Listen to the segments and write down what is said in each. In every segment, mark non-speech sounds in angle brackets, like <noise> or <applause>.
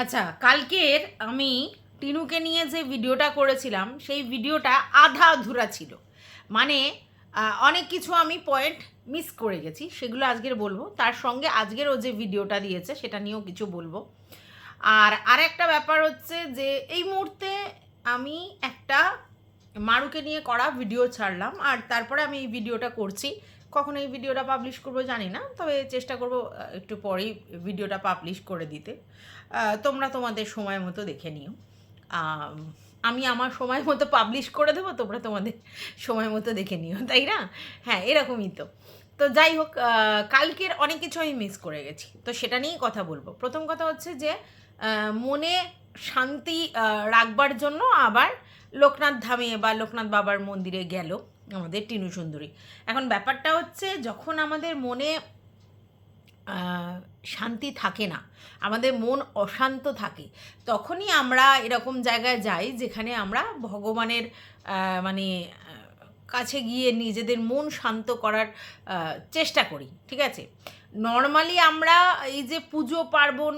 আচ্ছা কালকের আমি টিনুকে নিয়ে যে ভিডিওটা করেছিলাম, সেই ভিডিওটা আধা আধুরা ছিল। মানে অনেক কিছু আমি পয়েন্ট মিস করে গেছি, সেগুলো আজকের বলব। তার সঙ্গে আজকের ও যে ভিডিওটা দিয়েছে, সেটা নিয়েও কিছু বলব। আর আরেকটা ব্যাপার হচ্ছে যে, এই মুহূর্তে আমি একটা মারুকে নিয়ে করা ভিডিও ছাড়লাম, আর তারপরে আমি এই ভিডিওটা করছি। কখন এই ভিডিওটা পাবলিশ করব জানি না, তবে চেষ্টা করব একটু পরেই ভিডিওটা পাবলিশ করে দিতে। তোমরা তোমাদের সময় মতো দেখে নিও। আমি আমার সময় মতো পাবলিশ করে দেবো, তোমরা তোমাদের সময় মতো দেখে নিও, তাই না? হ্যাঁ এরকমই তো। তো যাই হোক কালকের অনেক কিছু আমি মিস করে গেছি। তো সেটা নিয়েই কথা বলব। প্রথম কথা হচ্ছে যে মনে শান্তি রাখবার জন্য আবার লোকনাথ ধামে বা লোকনাথ বাবার মন্দিরে গেল। আমাদের টিনু সুন্দরী। এখন ব্যাপারটা হচ্ছে যখন আমাদের মনে শান্তি থাকে না, আমাদের মন অশান্ত থাকে, তখনই আমরা এরকম জায়গায় যাই যেখানে আমরা ভগবানের মানে কাছে গিয়ে নিজেদের মন শান্ত করার চেষ্টা করি, ঠিক আছে? নর্মালি আমরা এই যে পুজো, পার্বণ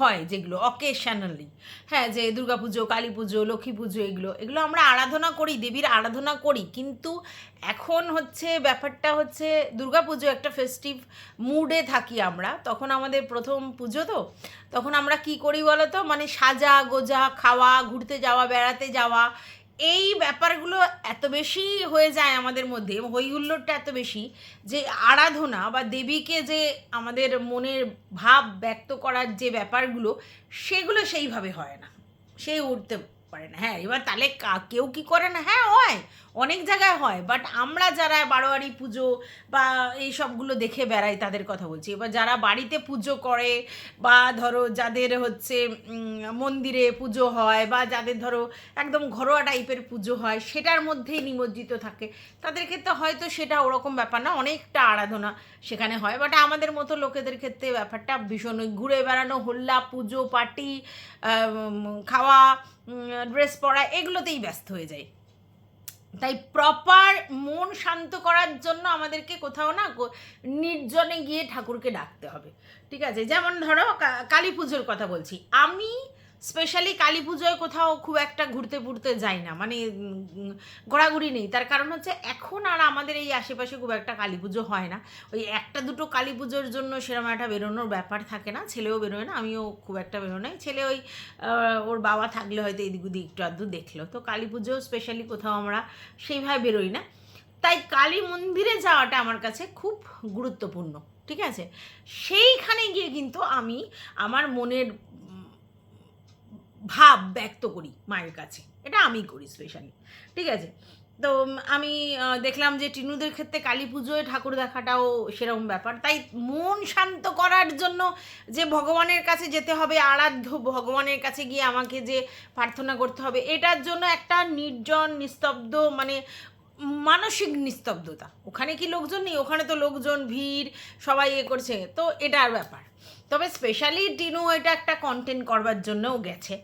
হয় যেগুলো অকেশনালি হ্যাঁ যে দুর্গা পুজো, কালী পুজো, লক্ষ্মী পুজো এগুলো এগুলো আমরা আরাধনা করি, দেবীর আরাধনা করি। কিন্তু এখন হচ্ছে ব্যাপারটা হচ্ছে দুর্গা পুজো একটা ফেস্টিভ মুডে থাকি আমরা। তখন আমাদের প্রথম পুজো তো, তখন আমরা কি করি বলো তো মানে সাজা, গোজা, খাওয়া, ঘুরতে যাওয়া, বেড়াতে যাওয়া এই ব্যাপারগুলো এত বেশি হয়ে যায় আমাদের মধ্যে হই হুল্লোড়টা এত বেশি যে আরাধনা বা দেবীকে যে আমাদের মনের ভাব ব্যক্ত করার যে ব্যাপারগুলো, সেগুলো সেইভাবে হয় না। সে উঠতে পারে না। হ্যাঁ এবার তাহলে কেউ কি করে না? হ্যাঁ হয়। অনেক জায়গায় হয় বাট আমরা যারা বারোয়ারি পুজো বা এই সবগুলো দেখে বেড়াই তাদের কথা বলছি। এবার যারা বাড়িতে পুজো করে বা ধরো যাদের হচ্ছে মন্দিরে পুজো হয় বা যাদের ধরো একদম ঘরোয়া টাইপের পুজো হয়, সেটার মধ্যেই নিমজ্জিত থাকে। তাদের ক্ষেত্রে হয়তো সেটা ওরকম ব্যাপার না, অনেকটা আরাধনা সেখানে হয় বাট আমাদের মতো লোকেদের ক্ষেত্রে ব্যাপারটা ভীষণ ঘুরে বেড়ানো, হোল্লা, পুজো, পার্টি খাওয়া ড্রেস পরা, এগুলোতেই ব্যস্ত হয়ে যায়। তাই প্রপার মন শান্ত করার জন্য আমাদেরকে কোথাও না নির্জনে গিয়ে ঠাকুরকে ডাকতে হবে। ঠিক আছে? যেমন ধরো কালী পুজোর কথা বলছি। আমি স্পেশালি কালী পুজোয় কোথাও খুব একটা ঘুরতে ফুরতে যাই না। মানে ঘোরাঘুরি নেই। তার কারণ হচ্ছে এখন আর আমাদের এই আশেপাশে খুব একটা কালী পুজো হয় না। ওই একটা দুটো কালী পুজোর জন্য সেরকম একটা বেরোনোর ব্যাপার থাকে না। ছেলেও বেরোয় না, আমিও খুব একটা বেরোনাই ছেলে ওই ওর বাবা থাকলে হয়তো এদিক ওদিক একটু আধটু দেখল। তো কালী পুজো স্পেশালি কোথাও আমরা সেইভাবে বেরোই না। তাই কালী মন্দিরে যাওয়াটা আমার কাছে খুব গুরুত্বপূর্ণ। ঠিক আছে? সেইখানে গিয়ে কিন্তু আমি আমার মনের ভাব ব্যক্ত করি মায়ের কাছে। এটা আমি করি স্পেশালি ঠিক আছে? তো আমি দেখলাম যে টিনুদের ক্ষেত্রে কালী পুজোয় ঠাকুর দেখাটাও সেরকম ব্যাপার। তাই মন শান্ত করার জন্য যে ভগবানের কাছে যেতে হবে, আরাধ্য ভগবানের কাছে গিয়ে আমাকে যে প্রার্থনা করতে হবে, এটার জন্য একটা নির্জন, নিস্তব্ধ মানে মানসিক নিস্তব্ধতা। ওখানে কি লোকজন নেই? ওখানে তো লোকজন, ভিড়, সবাই এ করছে। তো এটার ব্যাপার। তবে স্পেশালি টিনু এটা একটা কন্টেন্ট করবার জন্যও গেছে।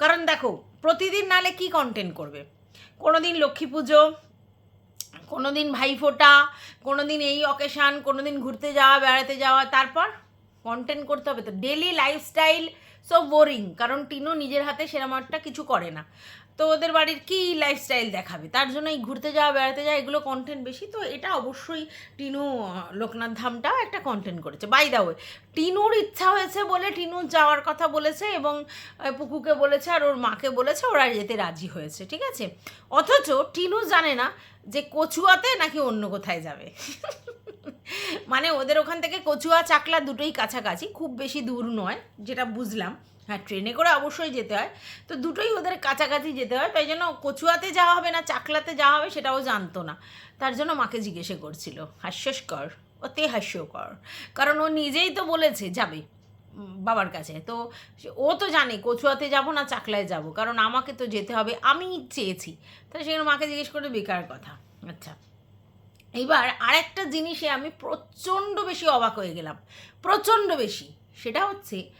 কারণ দেখো, প্রতিদিন নালে কি কন্টেন্ট করবে? কোনো দিন লক্ষ্মী পুজো কোনো দিন ভাইফোঁটা কোনো দিন এই অকেশান কোনো দিন ঘুরতে যাওয়া, বেড়াতে যাওয়া, তারপর কন্টেন্ট করতে হবে। তো ডেলি লাইফস্টাইল সো বোরিং কারণ টিনু নিজের হাতে সেরকম একটা কিছু করে না। তো ওদের বাড়ির কী লাইফস্টাইল দেখাবে? তার জন্য এই ঘুরতে যাওয়া, বেড়াতে যাওয়া, এগুলো কন্টেন্ট বেশি। তো এটা অবশ্যই টিনু লোকনাথ ধামটাও একটা কন্টেন্ট করেছে। বাই দা ওয়ে টিনুর ইচ্ছা হয়েছে বলে টিনু যাওয়ার কথা বলেছে এবং পুকুকে বলেছে আর ওর মাকে বলেছে, ওরা যেতে রাজি হয়েছে, ঠিক আছে? অথচ টিনু জানে না যে কচুয়াতে নাকি অন্য কোথায় যাবে। মানে ওদের ওখান থেকে কচুয়া, চাকলা দুটোই কাছাকাছি, খুব বেশি দূর নয়, যেটা বুঝলাম। হ্যাঁ ট্রেনে করে অবশ্যই যেতে হয়। তো দুটোই ওদের কাছাকাছি যেতে হয়, তাই জন্য কচুয়াতে যাওয়া হবে না, চাকলাতে যাওয়া হবে সেটাও জানতো না। তার জন্য মাকে জিজ্ঞেসে করছিল, হাস্যস্কর? অতি হাস্যকর। কারণ ও নিজেই তো বলেছে, যাবে বাবার কাছে। তো ও তো জানে, কচুয়াতে যাব না, চাকলায় যাব। কারণ আমাকে তো যেতে হবে, আমি চেয়েছি। তাই সেখানে মাকে জিজ্ঞেস করে বেকার কথা। আচ্ছা। এইবার আরেকটা জিনিসে আমি প্রচণ্ড বেশি অবাক হয়ে গেলাম। প্রচণ্ড বেশি। সেটা হচ্ছে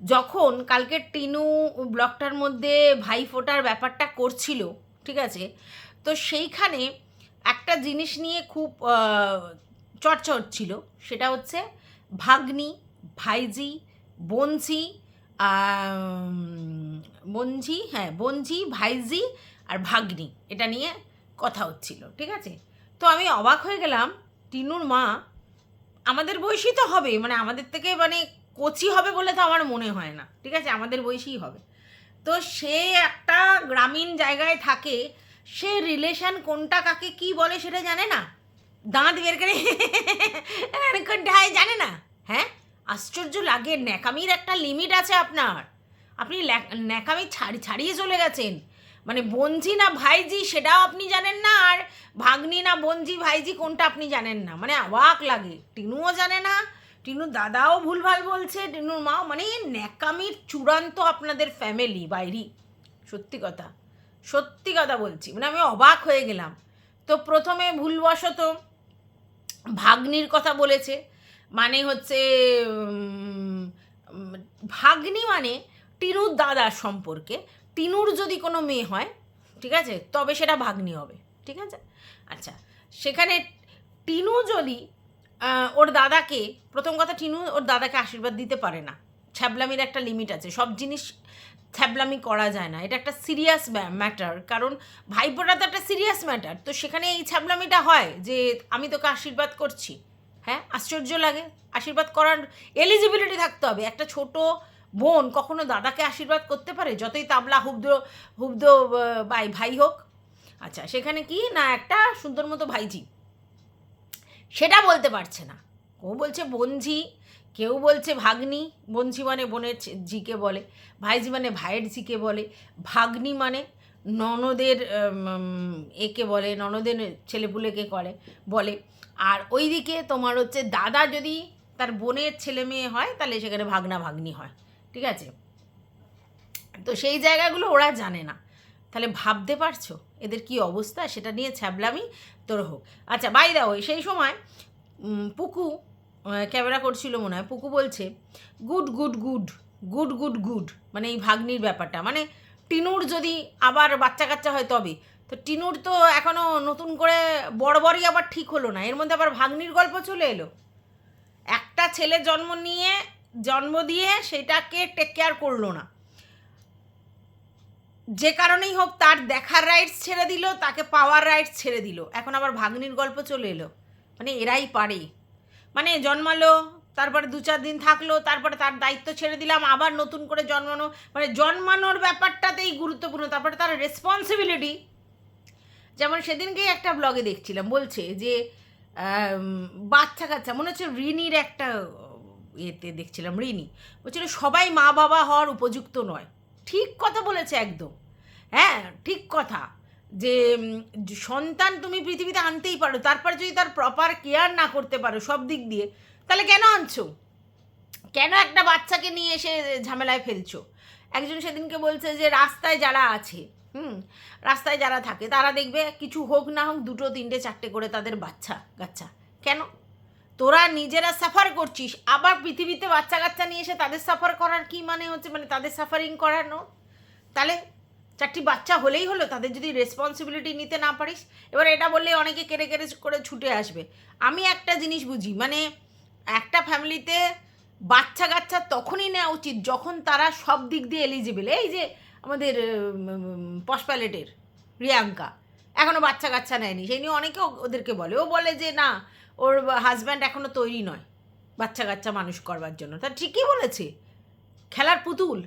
যখন কালকে টিনু ব্লকটার মধ্যে ভাই ফোটার ব্যাপারটা করছিল ঠিক আছে? তো সেইখানে একটা জিনিস নিয়ে খুব চর্চা হচ্ছিল সেটা হচ্ছে ভাগ্নি ভাইজি আম, বঞ্জি হ্যাঁ বঞ্জি ভাইজি আর ভাগ্নি এটা নিয়ে কথা হচ্ছিল ঠিক আছে? তো আমি অবাক হয়ে গেলাম টিনুর মা আমাদের বয়সী তো হবে মানে আমাদের থেকে মানে কচি হবে বলে তো আমার মনে হয় না। ঠিক আছে? আমাদের বয়সীই হবে। তো সে একটা গ্রামীণ জায়গায় থাকে। সে রিলেশন কোনটা কাকে কি বলে সেটা জানে না? দাঁত বের করে <laughs> কোনটায় জানে না? হ্যাঁ? আশ্চর্য লাগে। ন্যাকামির একটা লিমিট আছে আপনার। আপনি ন্যাকামি ছাড়ি, ছাড়িয়ে চলে গেছেন। মানে বঞ্জি না ভাইজি সেটাও আপনি জানেন না। আর ভাগ্নি না বঞ্জি ভাইজি কোনটা আপনি জানেন না। মানে অবাক লাগে। টিনুও জানে না। টিনুর দাদাও ভুলভাল বলছে, টিনুর মাও মানে ন্যাকামির চূড়ান্ত আপনাদের ফ্যামিলি বাইরি। সত্যি কথা সত্যি কথা বলছি। মানে আমি অবাক হয়ে গেলাম। তো প্রথমে ভুলবশত ভাগ্নির কথা বলেছে মানে হচ্ছে ভাগ্নি মানে টিনুর দাদার সম্পর্কে। টিনুর যদি কোনো মেয়ে হয়, ঠিক আছে, তবে সেটা ভাগ্নি হবে, ঠিক আছে? আচ্ছা সেখানে টিনু যদি ওর দাদাকে, প্রথম কথা টিনু ওর দাদাকে আশীর্বাদ দিতে পারে না। ছ্যাবলামির একটা লিমিট আছে। সব জিনিস ছ্যাবলামি করা যায় না। এটা একটা সিরিয়াস ম্যাটার কারণ ভাইপোটা তো একটা সিরিয়াস ম্যাটার তো সেখানে এই ছ্যাবলামিটা হয় যে, আমি তোকে আশীর্বাদ করছি। হ্যাঁ? আশ্চর্য লাগে। আশীর্বাদ করার এলিজিবিলিটি থাকতে হবে। একটা ছোট বোন কখনো দাদাকে আশীর্বাদ করতে পারে, যতই তাবলা হুব্দ হুব্দ ভাই ভাই হোক। আচ্ছা সেখানে কি? না, একটা সুন্দর মতো ভাইজি। সেটা বলতে পারছে না। কেউ বলছে বোনঝি, কেউ বলছে ভাগ্নি বঞ্ঝি মানে বোনের জিকে বলে ভাইজি মানে ভাইয়ের জিকে বলে, ভাগ্নি মানে ননদের একে বলে, ননদের ছেলেপুলেকে করে, বলে। আর ওইদিকে তোমার হচ্ছে দাদা যদি তার বোনের ছেলে মেয়ে হয়, তাহলে সেখানে ভাগনা ভাগ্নি হয়, ঠিক আছে? তো সেই জায়গাগুলো ওরা জানে না। তাহলে ভাবতে পারছ? এদের কি অবস্থা সেটা নিয়ে ছ্যাবলামি তোর হোক। আচ্ছা বাই দাও সেই সময় পুকু ক্যামেরা করছিল মনে হয়। পুকু বলছে good good good good good good মানে এই ভাগ্নির ব্যাপারটা। মানে টিনুর যদি আবার বাচ্চা কাচ্চা হয় তবে। তো টিনুর তো এখনও নতুন করে বড় বড়ই আবার ঠিক হলো না। এর মধ্যে আবার ভাগ্নির গল্প চলে এলো। একটা ছেলে জন্ম নিয়ে, জন্ম দিয়ে সেটাকে টেক কেয়ার করল না। যে কারণেই হোক তার দেখার রাইটস ছেড়ে দিল, তাকে পাওয়ার রাইটস ছেড়ে দিল। এখন আবার ভাগ্নির গল্প চলে এলো। মানে এরাই পারে। মানে জন্মালো, তারপরে দু চার দিন থাকল, তারপরে তার দায়িত্ব ছেড়ে দিলাম, আবার নতুন করে জন্মানো। মানে জন্মানোর ব্যাপারটাতেই গুরুত্বপূর্ণ। তারপরে তার রেসপন্সিবিলিটি যেমন সেদিনকেই একটা ব্লগে দেখছিলাম, বলছে যে বাচ্চা কাচ্চা মনে হচ্ছে ঋণীর একটা ইয়েতে দেখছিলাম ঋণী বলছিল সবাই মা বাবা হওয়ার উপযুক্ত নয়। ঠিক কথা বলেছে একদম। হ্যাঁ ঠিক কথা। যে সন্তান তুমি পৃথিবীতে আনতেই পারো, তারপর যদি তার প্রপার কেয়ার না করতে পারো সব দিক দিয়ে, তাহলে কেন আনছো? কেন একটা বাচ্চাকে নিয়ে এসে ঝামেলায় ফেলছো? একজন সেদিনকে বলছে যে, রাস্তায় যারা আছে, হুম, রাস্তায় যারা থাকে, তারা দেখবে কিছু হোক না হোক দুটো, তিনটে, চারটে করে তাদের বাচ্চা কাচ্চা কেন? তোরা নিজেরা সাফার করছিস, আবার পৃথিবীতে বাচ্চা কাচ্চা নিয়ে এসে তাদের সাফার করার কি মানে হচ্ছে? মানে তাদের সাফারিং করানো? তাহলে চারটি বাচ্চা হলেই হলো, তাদের যদি রেসপন্সিবিলিটি নিতে না পারিস, এবার এটা বললে অনেকে কেড়ে কেড়ে করে ছুটে আসবে। আমি একটা জিনিস বুঝি মানে একটা ফ্যামিলিতে বাচ্চা কাচ্চা তখনই নেওয়া উচিত যখন তারা সব দিক দিয়ে এলিজিবল এই যে আমাদের পশপ্যালেটের রিয়াঙ্কা এখনও বাচ্চা কাচ্চা নেয়নি। সেই নিয়ে অনেকে ওদেরকে বলে। ও বলে যে না ওর হাজব্যান্ড এখনও তৈরি নয়। বাচ্চা কাচ্চা মানুষ করবার জন্য। তা ঠিকই বলেছে। খেলার পুতুল।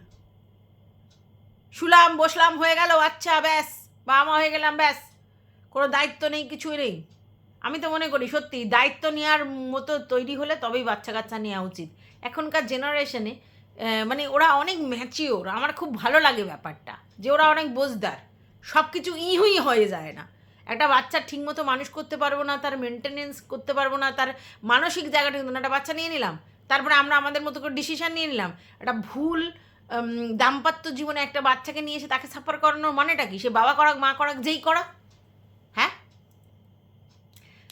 শুলাম, বসলাম, হয়ে গেল আচ্ছা ব্যাস। বাবা মা হয়ে গেলাম, ব্যাস। কোনো দায়িত্ব নেই, কিছুই নেই। আমি তো মনে করি, সত্যি, দায়িত্ব নেওয়ার মতো তৈরি হলে তবেই বাচ্চা কাচ্চা নেওয়া উচিত। এখনকার জেনারেশনে মানে ওরা অনেক ম্যাচিওর আমার খুব ভালো লাগে ব্যাপারটা। যে ওরা অনেক বোঝদার। সব কিছু ইহুই হয়ে যায় না। একটা বাচ্চা ঠিকমতো মানুষ করতে পারব না, তার মেনটেনেন্স করতে পারব না, তার মানসিক জায়গাটা কিন্তু না, একটা বাচ্চা নিয়ে নিলাম। তারপরে আমরা আমাদের মতো করে ডিসিশন নিয়ে নিলাম। একটা ভুল দাম্পত্য জীবনে একটা বাচ্চাকে নিয়ে এসে তাকে সাফার করানোর মানেটা কি? সে বাবা করাক, মা করাক, যেই করাক। হ্যাঁ?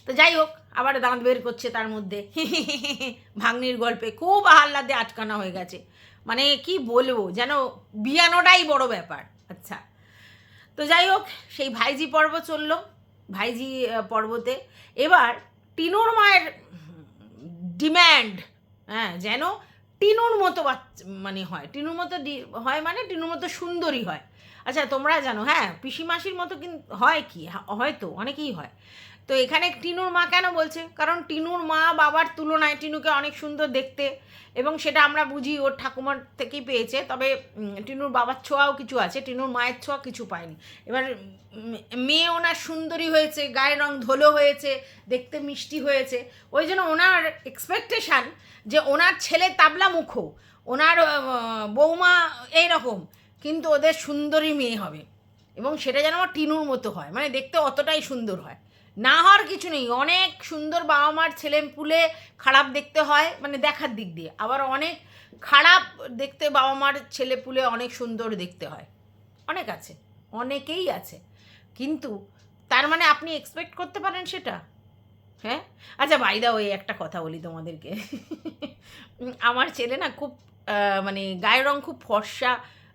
তো যাই হোক, আবার দাঁত বের করছে তার মধ্যে। <laughs> ভাগ্নির গল্পে খুব আহ্লাদে আটকানা হয়ে গেছে। মানে কি বলব, যেন বিয়ানোটাই বড় ব্যাপার। আচ্ছা। তো যাই হোক, সেই ভাইজি পর্ব চলল, ভাইজি পর্বতে। এবার টিনুর মায়ের ডিম্যান্ড হ্যাঁ যেন টিনুর মতো মানে হয়। টিনুর মতো হয় মানে টিনুর মতো সুন্দরী হয়। আচ্ছা তোমরা জানো হ্যাঁ পিসিমাসির মতো কিন্তু হয় কি? হয়তো, অনেকেই হয়। তো এখানে টিনুর মা কেন বলছে? কারণ টিনুর মা বাবার তুলনায় টিনুকে অনেক সুন্দর দেখতে এবং সেটা আমরা বুঝি ওর ঠাকুমার থেকেই পেয়েছে। তবে টিনুর বাবার ছোঁয়াও কিছু আছে, টিনুর মায়ের ছোঁয়া কিছু পায়নি। এবার মেয়ে ওনার সুন্দরী হয়েছে, গায়ের রং ধলো হয়েছে, দেখতে মিষ্টি হয়েছে। ওই জন্য ওনার এক্সপেকটেশান যে ওনার ছেলে তাবলা মুখো, ওনার বৌমা এইরকম, কিন্তু ওদের সুন্দরী মেয়ে হবে। এবং সেটা যেন আমার টিনুর মতো হয় মানে দেখতে অতটাই সুন্দর হয়। না হওয়ার কিছু নেই। অনেক সুন্দর বাবা মার ছেলে পুলে খারাপ দেখতে হয় মানে দেখার দিক দিয়ে। আবার অনেক খারাপ দেখতে বাবা মার ছেলে পুলে অনেক সুন্দর দেখতে হয়। অনেক আছে, অনেকেই আছে। কিন্তু তার মানে আপনি এক্সপেক্ট করতে পারেন সেটা? হ্যাঁ? আচ্ছা বাইদা ওই একটা কথা বলি তোমাদেরকে। আমার ছেলে না খুব মানে গায়ের রং খুব ফর্সা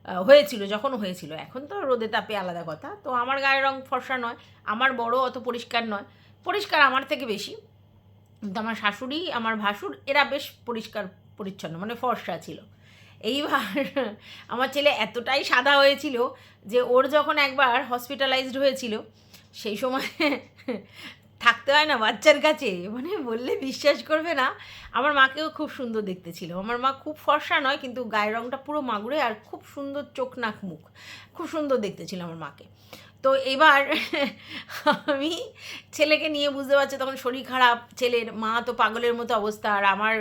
হয়েছিল যখন হয়েছিল। এখন তো রোদে তাপে আলাদা কথা। তো আমার গায়ের রং ফর্সা নয়, আমার বড় অত পরিষ্কার নয়। পরিষ্কার আমার থেকে বেশি। কিন্তু আমার শাশুড়ি, আমার ভাসুর, এরা বেশ পরিষ্কার, পরিচ্ছন্ন মানে ফর্সা ছিল। এইবার <laughs> আমার ছেলে এতটাই সাদা হয়েছিল যে ওর যখন একবার হসপিটালাইজড হয়েছিল, সেই সময় <laughs> থাকতে হয় না বাচ্চার কাছে। মানে বললে বিশ্বাস করবে না। আমার মাকেও খুব সুন্দর দেখতে ছিল। আমার মা খুব ফর্সা নয়, কিন্তু গায়ের রঙটা পুরো মাগুরে আর খুব সুন্দর চোখ নাক মুখ। খুব সুন্দর দেখতে ছিল আমার মাকে। তো এবার আমি ছেলেকে নিয়ে বুঝতে পারছি, তখন শরীর খারাপ। ছেলের মা তো পাগলের মতো অবস্থা। আর আমার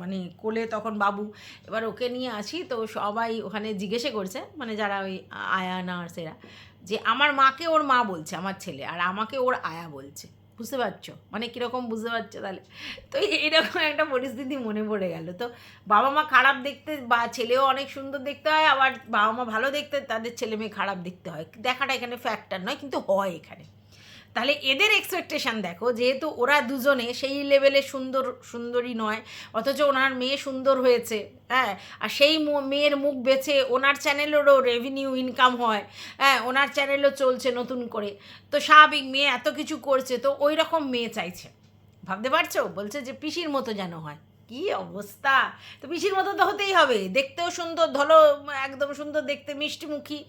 মানে কোলে তখন বাবু। এবার ওকে নিয়ে আসি। তো সবাই ওখানে জিজ্ঞেসে করছে মানে যারা ওই আয়া নার্সেরা, যে আমার মাকে ওর মা বলছে, আমার ছেলে। আর আমাকে ওর আয়া বলছে। বুঝতে পারছ? মানে কীরকম বুঝতে পারছ তাহলে? তো এরকম একটা পরিস্থিতি মনে পড়ে গেল। তো বাবা মা খারাপ দেখতে বা ছেলেও অনেক সুন্দর দেখতে হয়, আবার বাবা মা ভালো দেখতে তাদের ছেলে মেয়ে খারাপ দেখতে হয়। দেখাটা এখানে ফ্যাক্টর নয়, কিন্তু হয় এখানে। তাহলে এদের এক্সপেকটেশান দেখো, যেহেতু ওরা দুজনে সেই লেভেলে সুন্দর, সুন্দরী নয়, অথচ ওনার মেয়ে সুন্দর হয়েছে হ্যাঁ আর সেই মেয়ের মুখ বেছে ওনার চ্যানেলেরও রেভিনিউ ইনকাম হয় হ্যাঁ ওনার চ্যানেলও চলছে নতুন করে। তো স্বাভাবিক মেয়ে এত কিছু করছে, তো ওই রকম মেয়ে চাইছে। ভাবতে পারছ? বলছে যে পিসির মতো যেন হয়। কি অবস্থা? তো পিসির মতো তো হতেই হবে। দেখতেও সুন্দর, ধলো, একদম সুন্দর, দেখতে মিষ্টিমুখী।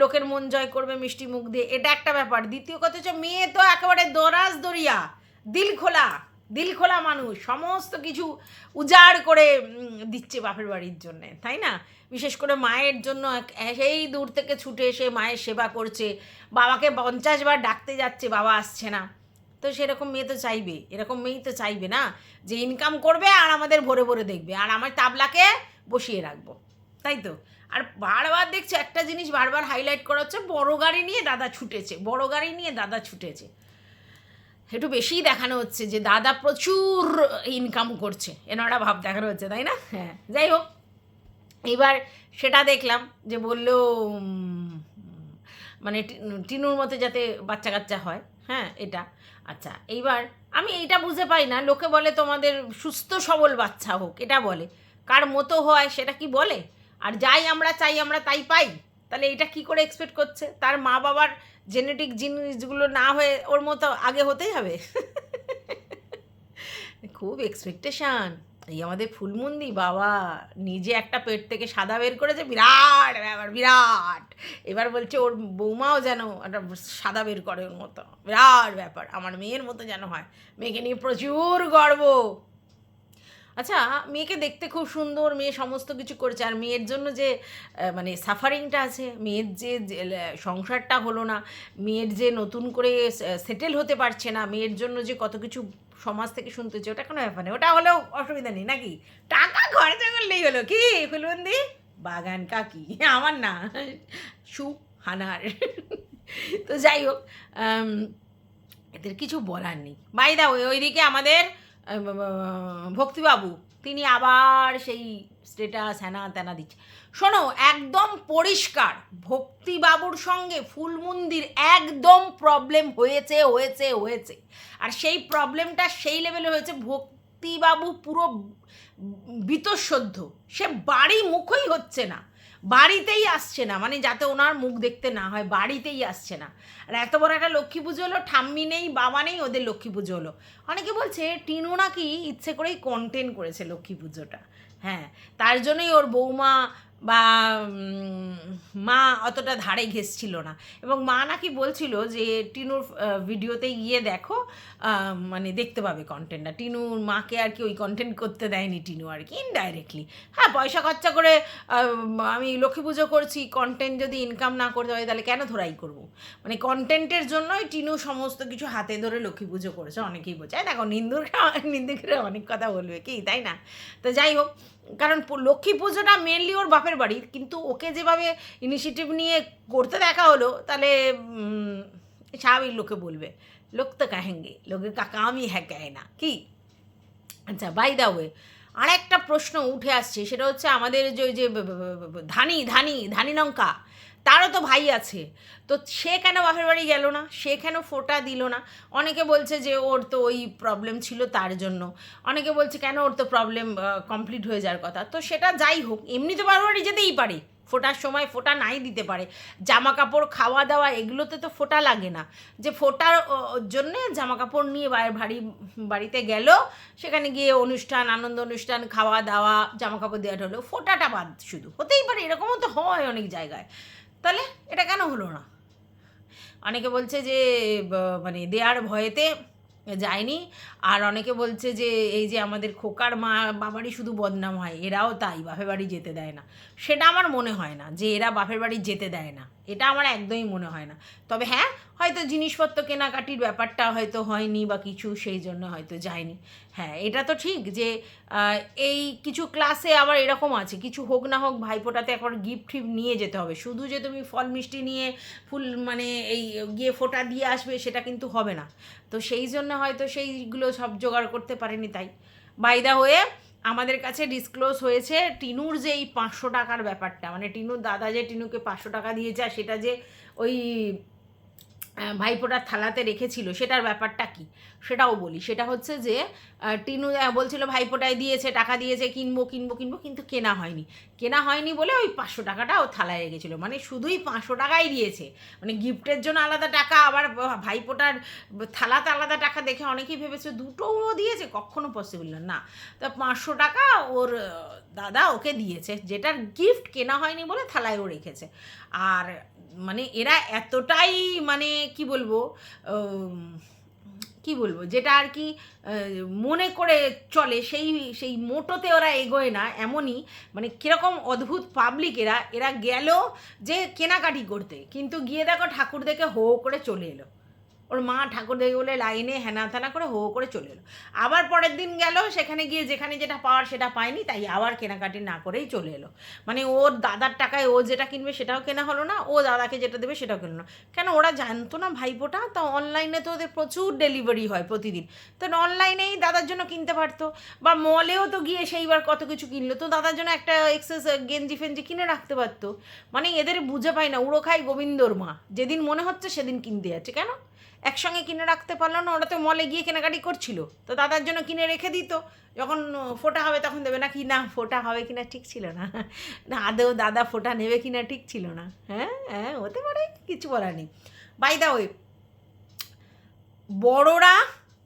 লোকের মন জয় করবে মিষ্টি মুখ দিয়ে। এটা একটা ব্যাপার। দ্বিতীয় কথা হচ্ছে, মেয়ে তো একেবারে দরাজ দরিয়া, দিল খোলা দিল খোলা মানুষ। সমস্ত কিছু উজাড় করে দিচ্ছে বাপের বাড়ির জন্যে, তাই না? বিশেষ করে মায়ের জন্য সেই দূর থেকে ছুটে এসে মায়ের সেবা করছে। বাবাকে পঞ্চাশ বার ডাকতে যাচ্ছে, বাবা আসছে না। তো সেরকম মেয়ে তো চাইবে, এরকম মেয়েই তো চাইবে না যে ইনকাম করবে আর আমাদের ভরে ভরে দেখবে। আর আমার তাবলাকে বসিয়ে রাখব, তাই তো? আর বারবার দেখছ, একটা জিনিস বারবার হাইলাইট করা হচ্ছে, বড় গাড়ি নিয়ে দাদা ছুটেছে, বড় গাড়ি নিয়ে দাদা ছুটেছে। একটু বেশিই দেখানো হচ্ছে যে দাদা প্রচুর ইনকাম করছে, এনারা ভাব দেখানো হচ্ছে, তাই না? হ্যাঁ যাই হোক, এবার সেটা দেখলাম যে বলল মানে টিনুর মতো যাতে বাচ্চা কাচ্চা হয় হ্যাঁ এটা। আচ্ছা এইবার আমি এইটা বুঝে পাই না, লোকে বলে তোমাদের সুস্থ সবল বাচ্চা হোক, এটা বলে। কার মতো হয় সেটা কি বলে? আর যাই আমরা চাই, আমরা তাই পাই। তাহলে এটা কি করে এক্সপেক্ট করছে? তার মা বাবার জেনেটিক জিনিসগুলো না হয়ে ওর মতো আগে হতেই হবে? <laughs> খুব এক্সপেকটেশান এই আমাদের ফুলমন্দি বাবা! নিজে একটা পেট থেকে সাদা বের করেছে, বিরাট ব্যাপার, বিরাট। এবার বলছে ওর বৌমাও যেন একটা সাদা বের করে ওর মতো, বিরাট ব্যাপার, আমার মেয়ের মতো যেন হয়। মেয়েকে নিয়ে প্রচুর গর্ব। আচ্ছা মেয়েকে দেখতে খুব সুন্দর, মেয়ে সমস্ত কিছু করেছে, আর মেয়ের জন্য যে মানে সাফারিংটা আছে, মেয়ের যে সংসারটা হলো না, মেয়ের যে নতুন করে সেটেল হতে পারছে না, মেয়ের জন্য যে কত কিছু সমাজ থেকে শুনতে হচ্ছে ওটা কোনো ব্যাপার নেই, ওটা হলেও অসুবিধা নেই, নাকি? টাকা খরচা করলেই হলো কি? ফুলবন্দি? বাগান কাকি, আমার না, সু হানার তো যাই হোক এদের কিছু বলার নেই। বাই দা ওই ওইদিকে আমাদের ভক্তিবাবু, তিনি আবার সেই স্টেটাস হ্যানা ত্যানা দিচ্ছে। শোনো, একদম পরিষ্কার। ভক্তিবাবুর সঙ্গে ফুলমন্দির একদম প্রবলেম হয়েছে হয়েছে হয়েছে। আর সেই প্রবলেমটা সেই লেভেলে হয়েছে, ভক্তিবাবু পুরো বিতসদ্ধ। সে বাড়ি মুখই হচ্ছে না। বাড়িতেই আসছে না মানে যাতে ওনার মুখ দেখতে না হয়, বাড়িতেই আসছে না। আর এত বড় একটা লক্ষ্মী পুজো হলো, ঠাম্মি নেই, বাবা নেই, ওদের লক্ষ্মী পুজো হলো। অনেকে বলছে, টিনু নাকি ইচ্ছে করেই কন্টেন্ট করেছে লক্ষ্মী পুজোটা। হ্যাঁ তার জন্যই ওর বৌমা বা মা অতটা ধারে ঘেসছিল না। এবং মা নাকি বলছিল যে, টিনুর ভিডিওতে গিয়ে দেখো মানে দেখতে পাবে কন্টেন্টটা টিনুর মাকে আর কি ওই কন্টেন্ট করতে দেয়নি টিনু আর কি ইনডাইরেক্টলি হ্যাঁ পয়সা খরচা করে আমি লক্ষ্মী পুজো করছি কন্টেন্ট যদি ইনকাম না করতে হয় তাহলে কেন ধরাই করব? মানে কন্টেন্টের জন্যই টিনু সমস্ত কিছু হাতে ধরে লক্ষ্মী পুজো করেছে, অনেকেই "এই দেখো নিন্দুর নিন্দুকের অনেক কথা বলবে, কি, তাই না? তো যাই হোক কারণ লক্ষ্মী পুজোটা মেনলি ওর বাপের বাড়ির, কিন্তু ওকে যেভাবে ইনিশিয়েটিভ নিয়ে করতে দেখা হলো, তাহলে স্বাভাবিক লোকে বলবে, লোক তো কাহেঙ্গে, লোকে কা আমি হ্যাঁ না। কি? আচ্ছা বাই দা ওয়ে আর একটা প্রশ্ন উঠে আসছে, সেটা হচ্ছে আমাদের যে ওই যে ধানি ধানি ধানি লঙ্কা তারও তো ভাই আছে। তো সে কেন বাপের বাড়ি গেল না? সে কেন ফোটা দিল না? অনেকে বলছে যে ওর তো ওই প্রবলেম ছিল তার জন্য। অনেকে বলছে কেন ওর তো প্রবলেম কমপ্লিট হয়ে যাওয়ার কথা। তো সেটা যাই হোক, এমনি তো বাপের বাড়ি যেতেই পারে। ফোটার সময় ফোটা নাই দিতে পারে। জামা কাপড় খাওয়া দাওয়া এগুলোতে তো ফোটা লাগে না। যে ফোটার জন্যে জামা কাপড় নিয়ে বাড়ি, বাড়িতে গেল, সেখানে গিয়ে অনুষ্ঠান, আনন্দ অনুষ্ঠান খাওয়া দাওয়া জামা কাপড় দেওয়াটা হলো। ফোটাটা বাদ শুধু। হতেই পারে, এরকমও তো হয় অনেক জায়গায়। তাহলে এটা কেন হলো না? অনেকে বলছে যে মানে দেয়ার ভয়েতে যায়নি। আর অনেকে বলছে যে, এই যে আমাদের খোকার মা বাবারই শুধু বদনাম হয়, এরাও তাই, বাপের বাড়ি যেতে দেয় না। সেটা আমার মনে হয় না যে, এরা বাপের বাড়ি যেতে দেয় না। এটা আমার একদমই মনে হয় না। তবে হ্যাঁ হয়তো জিনিসপত্র কেনাকাটির ব্যাপারটা হয়তো হয়নি বা কিছু সেই জন্য হয়তো যায়নি। হ্যাঁ এটা তো ঠিক যে এই কিছু ক্লাসে আবার এরকম আছে। কিছু হোক না হোক ভাইফোঁটাতে একবার গিফট ফিফট নিয়ে যেতে হবে। শুধু যে তুমি ফল মিষ্টি নিয়ে ফুল মানে এই গিয়ে ফোঁটা দিয়ে আসবে সেটা কিন্তু হবে না। তো সেই জন্য হয়তো সেইগুলো সব জোগাড় করতে পারেনি তাই। বাইদা হয়ে আমাদের কাছে ডিসক্লোজ হয়েছে টিনুর যে এই পাঁচশো টাকার ব্যাপারটা। মানে টিনুর দাদা যে টিনুকে পাঁচশো টাকা দিয়েছে আর সেটা যে ওই আহ, ভাইফোঁটার থালাতে রেখেছিল সেটার ব্যাপারটা কি? সেটাও বলি। সেটা হচ্ছে যে টিনু বলছিল ভাইফোঁটায় দিয়েছে টাকা দিয়েছে কিনবো কিনবো কিনবো কিন্তু কেনা হয়নি। কেনা হয়নি বলে ওই পাঁচশো টাকাটা ও থালায় রেখেছিল। মানে শুধুই পাঁচশো টাকাই দিয়েছে। মানে গিফটের জন্য আলাদা টাকা আবার ভাইফোঁটার থালাতে আলাদা টাকা দেখে অনেকেই ভেবেছে দুটোও দিয়েছে কখনো পসিবল না। না তা পাঁচশো টাকা ওর দাদা ওকে দিয়েছে যেটার গিফট কেনা হয়নি বলে থালায় ও রেখেছে। আর মানে এরা এতটাই মানে কি বলব কি বলব, যেটা আর কি মনে করে চলে, সেই সেই মোটোতে ওরা এগোয় না, এমনই মানে কীরকম অদ্ভুত পাবলিক এরা এরা গেল যে কেনাকাটি করতে, কিন্তু গিয়ে দেখো ঠাকুর দেখে হো করে চলে এলো। ওর মা ঠাকুর দেখে বলে, লাইনে হেনা থানা করে হো করে চলে এলো। আবার পরের দিন গেল, সেখানে গিয়ে যেখানে যেটা পাওয়ার সেটা পায়নি, তাই আবার কেনাকাটি না করেই চলে এলো। মানে ওর দাদার টাকায় ও যেটা কিনবে সেটাও কেনা হলো না, ও দাদাকে যেটা দেবে সেটাও কেনা না। কেন ওরা জানতো না ভাইপোটা? তো অনলাইনে তো ওদের প্রচুর ডেলিভারি হয় প্রতিদিন। তো অনলাইনেই দাদার জন্য কিনতে পারতো। বা মলেও তো গিয়ে সেইবার কত কিছু কিনলো। তো দাদার জন্য একটা এক্সেস, গেঞ্জি ফেঞ্জি কিনে রাখতে পারতো। মানে এদের বুঝে পায় না উড়ো খাই গোবিন্দর মা। যেদিন মনে হচ্ছে সেদিন কিনতে যাচ্ছে। কেন? একসঙ্গে কিনে রাখতে পারল না ওরা তো মলে গিয়ে কেনাকাটি করছিল। তো দাদার জন্য কিনে রেখে দিত। যখন ফোটা হবে তখন দেবে না কি না, ফোটা হবে কিনা ঠিক ছিল না। <laughs> না আদেও দাদা ফোটা নেবে কিনা ঠিক ছিল না। হ্যাঁ হ্যাঁ হতে পারে, কিছু বলার নেই। বাই দা ওয়ে বড়রা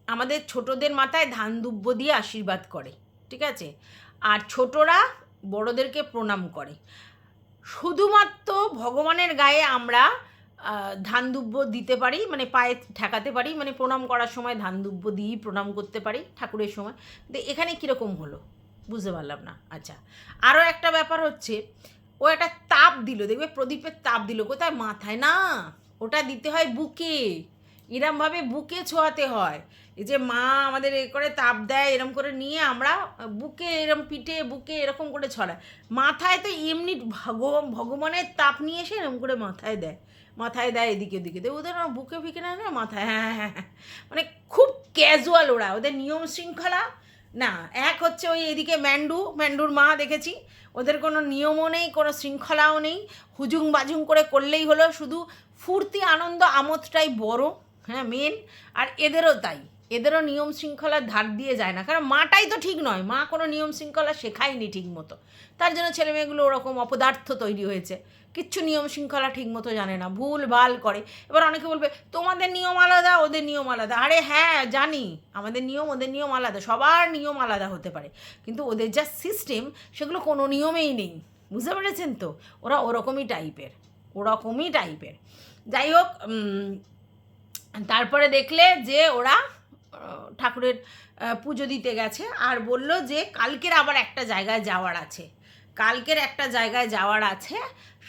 আমাদের ছোটদের মাথায় ধান দুব্য দিয়ে আশীর্বাদ করে, ঠিক আছে? আর ছোটরা বড়দেরকে প্রণাম করে। শুধুমাত্র ভগবানের গায়ে আমরা ধান দুব্য দিতে পারি মানে পায়ে ঠেকাতে পারি মানে প্রণাম করার সময় ধান দুব্য দিয়েই প্রণাম করতে পারি, ঠাকুরের সময়। তো এখানে কীরকম হলো? বুঝতে পারলাম না। আচ্ছা আরও একটা ব্যাপার হচ্ছে, ও একটা তাপ দিল, দেখবে প্রদীপের তাপ দিল, কোথায়? মাথায় না, ওটা দিতে হয় বুকে। এরমভাবে বুকে ছোঁয়াতে হয়। এই যে মা আমাদের এ করে তাপ দেয়, এরম করে নিয়ে আমরা বুকে এরম পিঠে, বুকে এরকম করে ছড়ায়। মাথায় তো এমনি ভগ ভগবানের তাপ নিয়ে এসে এরম করে মাথায় দেয়। মাথায় দেয় এদিকে, ওদিকে। দেয় ওদের বুকে ফিকে না মাথায় হ্যাঁ হ্যাঁ হ্যাঁ মানে খুব ক্যাজুয়াল ওরা, ওদের নিয়ম শৃঙ্খলা। না, এক হচ্ছে ওই এদিকে ম্যান্ডু, ম্যান্ডুর মা দেখেছি। ওদের কোনো নিয়মও নেই, কোনো শৃঙ্খলাও নেই। হুজুং বাজুং করে করলেই হলো, শুধু ফুর্তি, আনন্দ, আমোদটাই বড় হ্যাঁ মেন আর এদেরও তাই। এদেরও নিয়ম শৃঙ্খলার ধার দিয়ে যায় না। কারণ মাটাই তো ঠিক নয়। মা কোনো নিয়ম শৃঙ্খলা শেখায়নি ঠিক মতো। তার জন্য ছেলে মেয়েগুলো ওরকম অপদার্থ তৈরি হয়েছে। কিচ্ছু নিয়ম শৃঙ্খলা ঠিক মতো জানে না। ভুল ভালো করে। এবার অনেকে বলবে, তোমাদের নিয়ম আলাদা, ওদের নিয়ম আলাদা। আরে হ্যাঁ জানি। আমাদের নিয়ম, ওদের নিয়ম আলাদা। সবার নিয়ম আলাদা হতে পারে। কিন্তু ওদের যা সিস্টেম সেগুলো কোনো নিয়মেই নেই। বুঝতে পেরেছেন তো? ওরা ওরকমই টাইপের ওরকমই টাইপের যাই হোক তারপরে দেখলে যে ওরা ঠাকুরের পুজো দিতে গেছে। আর বলল যে কালকের আবার একটা জায়গায় যাওয়ার আছে। কালকের একটা জায়গায় যাওয়ার আছে,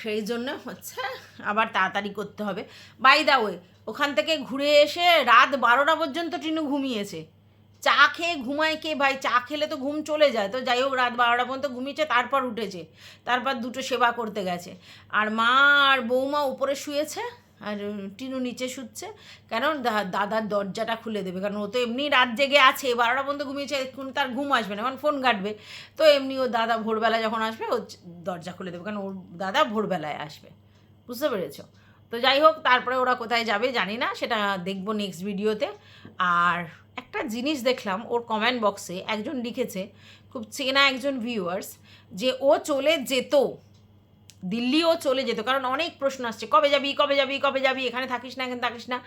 সেই জন্য হচ্ছে আবার তাড়াতাড়ি করতে হবে। বাই দা ওয়ে ওখান থেকে ঘুরে এসে রাত বারোটা পর্যন্ত টিনু ঘুমিয়েছে। চা খেয়ে ঘুমায় কে ভাই? চা খেলে তো ঘুম চলে যায়। তো যাই হোক, রাত বারোটা পর্যন্ত ঘুমিয়েছে, তারপর উঠেছে। তারপর দুটো সেবা করতে গেছে। আর মা আর বৌমা উপরে শুয়েছে। আর টিনু নিচে শুচ্ছে। দা- দাদার দরজাটা খুলে দেবে। কারণ ও তো এমনি রাত জেগে আছে, বারোটা পর্যন্ত ঘুমিয়েছে, এখন তার ঘুম আসবে না, এখন ফোন কাটবে তো এমনি ও দাদা ভোরবেলা যখন আসবে, ও দরজা খুলে দেবে। কারণ ওর দাদা ভোরবেলায় আসবে। বুঝতে পেরেছ? তো যাই হোক, তারপরে ওরা কোথায় যাবে জানি না, সেটা দেখব নেক্সট ভিডিওতে আর একটা জিনিস দেখলাম, ওর কমেন্ট বক্সে একজন লিখেছে, খুব চেনা একজন ভিউয়ার্স যে ও চলে যেত দিল্লিও চলে যেত, কারণ অনেক প্রশ্ন আসছে, কবে যাবি কবে যাবি কবে যাবি, এখানে থাকিস না, এখানে থাকিস না।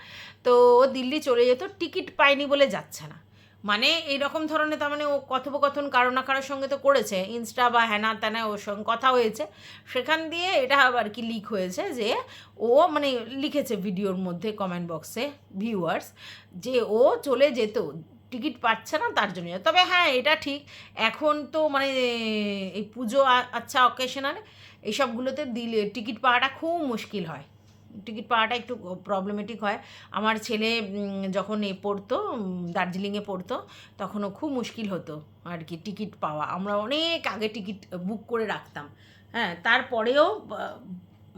তো ও দিল্লি চলে যেত, টিকিট পায়নি বলে যাচ্ছে না। মানে এইরকম ধরনের তার মানে ও কথোপকথন কারও না কারোর সঙ্গে তো করেছে, ইনস্টা বা হ্যানা ত্যানা ওর সঙ্গে কথা হয়েছে। সেখান দিয়ে এটা আর কি লিক হয়েছে যে ও মানে লিখেছে ভিডিওর মধ্যে কমেন্ট বক্সে ভিউয়ার্স যে ও চলে যেত। টিকিট পাচ্ছে না, তার জন্য। তবে হ্যাঁ এটা ঠিক। এখন তো মানে এই পুজো আচ্ছা অকেশনাল এইসবগুলোতে দিলে, টিকিট পাওয়াটা খুব মুশকিল হয়। টিকিট পাওয়াটা একটু প্রবলেমেটিক হয়। আমার ছেলে যখন এ পড়তো দার্জিলিংয়ে পড়তো, তখনও খুব মুশকিল হতো আর কি টিকিট পাওয়া। আমরা অনেক আগে টিকিট বুক করে রাখতাম। হ্যাঁ তারপরেও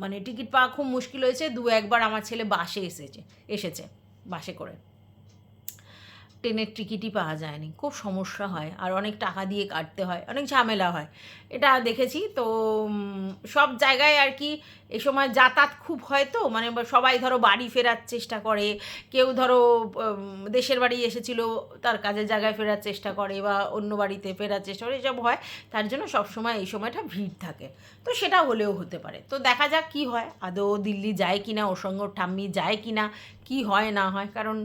মানে টিকিট পাওয়া খুব মুশকিল হয়েছে। দু একবার আমার ছেলে বাসে এসেছে এসেছে বাসে করে। ট্রেনের টিকিটই পাওয়া যায়নি। খুব সমস্যা হয় আর অনেক টাকা দিয়ে কাটতে হয়, অনেক ঝামেলা হয়। এটা দেখেছি। তো সব জায়গায় আর কি এ সময় যাতায়াত খুব হয় তো মানে সবাই ধরো বাড়ি ফেরার চেষ্টা করে, কেউ ধরো দেশের বাড়ি এসেছিল, তার কাজের জায়গায় ফেরার চেষ্টা করে বা অন্য বাড়িতে ফেরার চেষ্টা করে, এসব হয়। তার জন্য সবসময় এই সময়টা ভিড় থাকে। তো সেটা হলেও হতে পারে। তো দেখা যাক কি হয়, আদৌ দিল্লি যায় কি না ওর সঙ্গে ঠাম্মি যায় কি না কি হয় না হয়। কারণ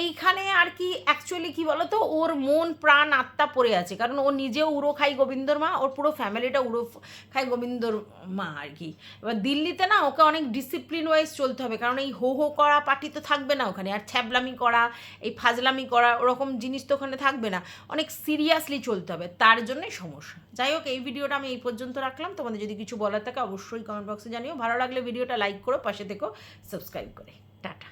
এইখানে আর কি অ্যাকচুয়ালি কি বলো তো ওর মন প্রাণ আত্মা পড়ে আছে। কারণ ও নিজেও উড়ো খাই গোবিন্দর মা, ওর পুরো ফ্যামিলিটা উড়ো খাই গোবিন্দর মা আর কি। এবার দিল্লিতে না ওকে অনেক ডিসিপ্লিন ওয়াইজ চলতে হবে, কারণ এই হো হো করা, পার্টি তো থাকবে না ওখানে, আর ছ্যাবলামি করা, এই ফাজলামি করা, ওরকম জিনিস তো ওখানে থাকবে না। অনেক সিরিয়াসলি চলতে হবে, তার জন্যই সমস্যা। যাই হোক, এই ভিডিওটা আমি এই পর্যন্ত রাখলাম, তোমাদের যদি কিছু বলার থাকে অবশ্যই কমেন্ট বক্সে জানিও। ভালো লাগলে ভিডিওটা লাইক করো, পাশে থেকো সাবস্ক্রাইব করে। টাটা।